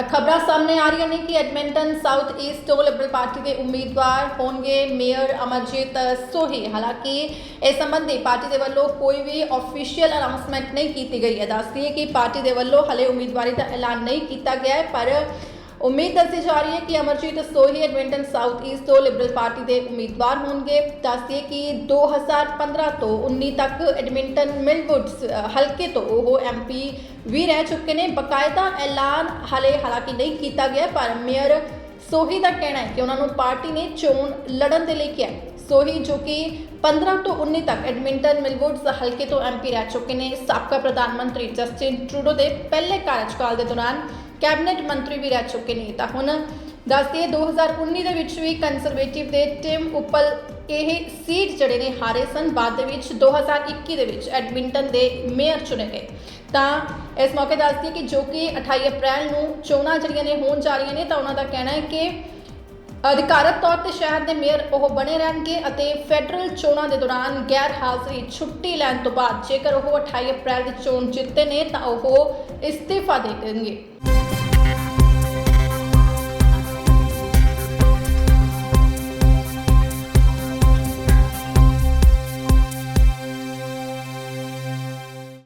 ਤਾਂ ਖਬਰਾਂ ਸਾਹਮਣੇ ਆ ਰਹੀਆਂ ਨੇ ਕਿ ਐਡਮਿੰਟਨ ਸਾਊਥ ਈਸਟ ਤੋਂ ਲਿਬਰਲ ਪਾਰਟੀ ਦੇ ਉਮੀਦਵਾਰ ਹੋਣਗੇ ਮੇਅਰ ਅਮਰਜੀਤ ਸੋਹੀ। ਹਾਲਾਂਕਿ, ਇਸ ਸੰਬੰਧੀ ਪਾਰਟੀ ਦੇ ਵੱਲੋਂ ਕੋਈ ਵੀ ਅਫੀਸ਼ੀਅਲ ਅਨਾਉਂਸਮੈਂਟ ਨਹੀਂ ਕੀਤੀ ਗਈ ਹੈ। ਦੱਸਦੀ ਹੈ ਕਿ ਪਾਰਟੀ ਦੇ ਵੱਲੋਂ ਹਲੇ ਉਮੀਦਵਾਰੀ ਦਾ ਐਲਾਨ ਨਹੀਂ ਕੀਤਾ ਗਿਆ ਹੈ, ਪਰ ਉਮੀਦ ਦੱਸੀ ਜਾ ਰਹੀ ਹੈ ਕਿ Amarjeet Sohi Edmonton south east ਤੋਂ ਲਿਬਰਲ ਪਾਰਟੀ ਦੇ ਉਮੀਦਵਾਰ ਹੋਣਗੇ। ਦੱਸਦੀ ਹੈ ਕਿ 2015 ਤੋਂ 19 ਤੱਕ ਐਡਮਿੰਟਨ ਮਿਲਵੁੱਡਸ ਹਲਕੇ ਤੋਂ ਉਹ ਐਮਪੀ ਵੀ ਰਹਿ ਚੁੱਕੇ ਨੇ। ਬਕਾਇਦਾ ਐਲਾਨ ਹਲੇ ਹਾਲਾਂਕਿ ਨਹੀਂ ਕੀਤਾ ਗਿਆ, ਪਰ ਮੇਅਰ ਸੋਹੀ ਦਾ ਕਹਿਣਾ ਹੈ ਕਿ ਉਹਨਾਂ ਨੂੰ ਪਾਰਟੀ ਨੇ ਚੋਣ ਲੜਨ ਦੇ ਲਈ ਕਿਹਾ ਹੈ। ਸੋਹੀ ਜੋ ਕਿ 15 ਤੋਂ 19 ਤੱਕ ਐਡਮਿੰਟਨ ਮਿਲਵੁੱਡਸ ਹਲਕੇ ਤੋਂ ਐਮਪੀ ਰਹਿ ਚੁੱਕੇ ਨੇ। ਸਾਬਕਾ ਪ੍ਰਧਾਨ ਮੰਤਰੀ ਜਸਟਿਨ ਟਰੂਡੋ ਦੇ ਪਹਿਲੇ ਕਾਰਜਕਾਲ ਦੇ ਦੌਰਾਨ ਕੈਬਨਿਟ ਮੰਤਰੀ ਵੀ ਰਹਿ ਚੁੱਕੇ ਨੇ। ਤਾਂ ਹੁਣ ਦੱਸਦੇ 2019 ਦੇ ਵਿੱਚ ਵੀ ਕੰਜ਼ਰਵੇਟਿਵ ਦੇ ਟਿਮ ਉਪਲ ਇਹ ਸੀਟ ਜਿਹੜੇ ਨੇ ਹਾਰੇ ਸਨ। ਬਾਅਦ ਦੇ ਵਿੱਚ 2021 ਦੇ ਵਿੱਚ ਐਡਮਿੰਟਨ ਦੇ ਮੇਅਰ ਚੁਣੇ ਗਏ। ਤਾਂ ਇਸ ਮੌਕੇ ਦੱਸਦੀ ਕਿ ਜੋ ਕਿ 28 ਅਪ੍ਰੈਲ ਨੂੰ ਚੋਣਾਂ ਜਿਹੜੀਆਂ ਨੇ ਹੋਣ ਜਾ ਰਹੀਆਂ ਨੇ, ਤਾਂ ਉਹਨਾਂ ਦਾ ਕਹਿਣਾ ਹੈ ਕਿ ਅਧਿਕਾਰਤ ਤੌਰ ਤੇ ਸ਼ਹਿਰ ਦੇ ਮੇਅਰ ਉਹ ਬਣੇ ਰਹਿਣਗੇ ਅਤੇ ਫੈਡਰਲ ਚੋਣਾਂ ਦੇ ਦੌਰਾਨ ਗੈਰ ਹਾਜ਼ਰੀ ਛੁੱਟੀ ਲੈਣ ਤੋਂ ਬਾਅਦ ਜੇਕਰ ਉਹ 28 ਅਪ੍ਰੈਲ ਦੀ ਚੋਣ ਜਿੱਤੇ ਨੇ ਤਾਂ ਉਹ ਇਸਤੀਫਾ ਦੇ ਦੇਣਗੇ।